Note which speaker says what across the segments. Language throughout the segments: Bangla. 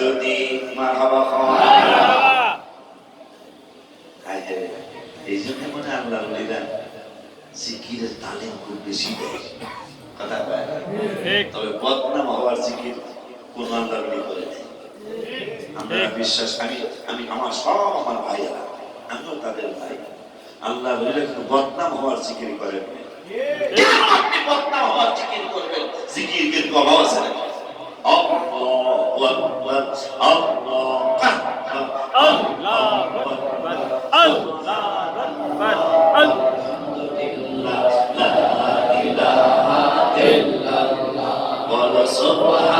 Speaker 1: যদি মারহাবা এই জন্য মনে আল্লাহ জিকিরের তালিম খুব বেশি দেয়। কথা কয় তবে বদনাম হওয়ার জিকির কোন আল্লাহ বলি করে আমরা বিশ্বাস আমি আমি আমার সব আমার ভাইয়েরা আমিও তাদের ভাই। আল্লাহ কিন্তু বদনাম হওয়ার জিকির করেন না। Subhanallah.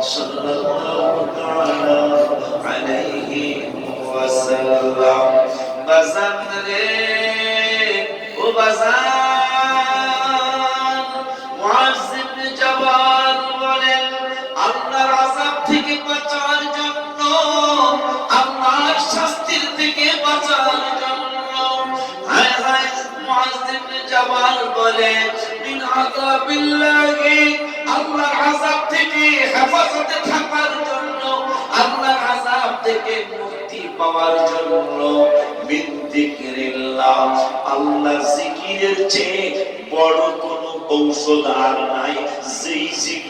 Speaker 1: صلى الله تعالى عليه وسلم بزن لي وبزن বলে বিন আযাবিল্লাহি আল্লাহর আযাব থেকে হেফাজতে থাকার জন্য, আল্লাহর আযাব থেকে মুক্তি পাওয়ার জন্য মিন যিকরিল্লাহ জিকিরের চেয়ে বড় কোন ঔষধ আর নাই। যেই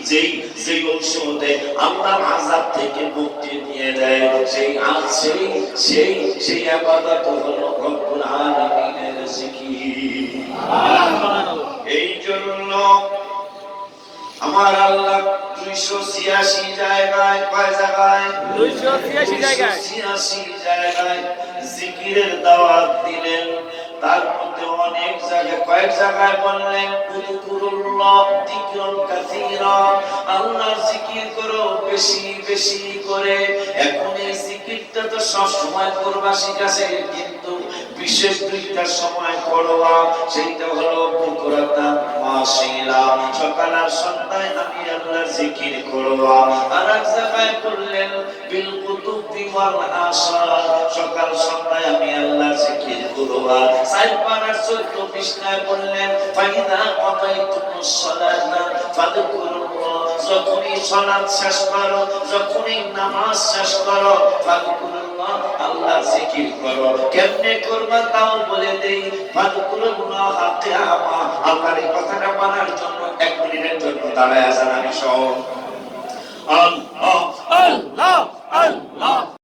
Speaker 1: যেই যেই ঔষধে আল্লাহর আযাব থেকে মুক্তি দিয়ে দেয় সেই আজ সেই সেই সেই আবাদত হলো রব্বুল আলামিনের জিকির। আমার আল্লাহ দুইশো ছিয়াশি জায়গায় কয় জায়গায়?
Speaker 2: দুইশো ছিয়াশি জায়গায়।
Speaker 1: ছিয়াশি জায়গায় জিকিরের দাওয়াত দিলেন। তার মধ্যে অনেক জায়গায় কয়েক জায়গায় বললেন উযকুরুল্লাহ যিকরান কাসীরা আল্লাহর জিকির করো বেশি বেশি করে। এখন এই জিকিরটা তো সব সময় করবা শিখাছে কিন্তু বিশেষ দুইটা সময় করবা সেইটা হলো বুকরাতা মাসিলা। সকাল আর সন্ধ্যায় আমি জিকির আর এক জায়গায় বললেন, বিল কুতুবি ওয়াল সকাল সন্ধ্যায় আমি জিকির পারার 14 পৃষ্ঠায় বললেন, ফাইদা সালাতা যখনই শেষ করো, যখনই নামাজ শেষ করো, ফাদকুরুল্লাহ আল্লাহ জিকির করো। কেমনে করবা তাও বলে দেই, ফাদকুরুল্লাহ কিয়ামা। আল্লাহর কথাটা মানার জন্য এক মিনিটের জন্য দাঁড়ায় আছেন আমি সহ। আল্লাহ আল্লাহ
Speaker 2: আল্লাহ।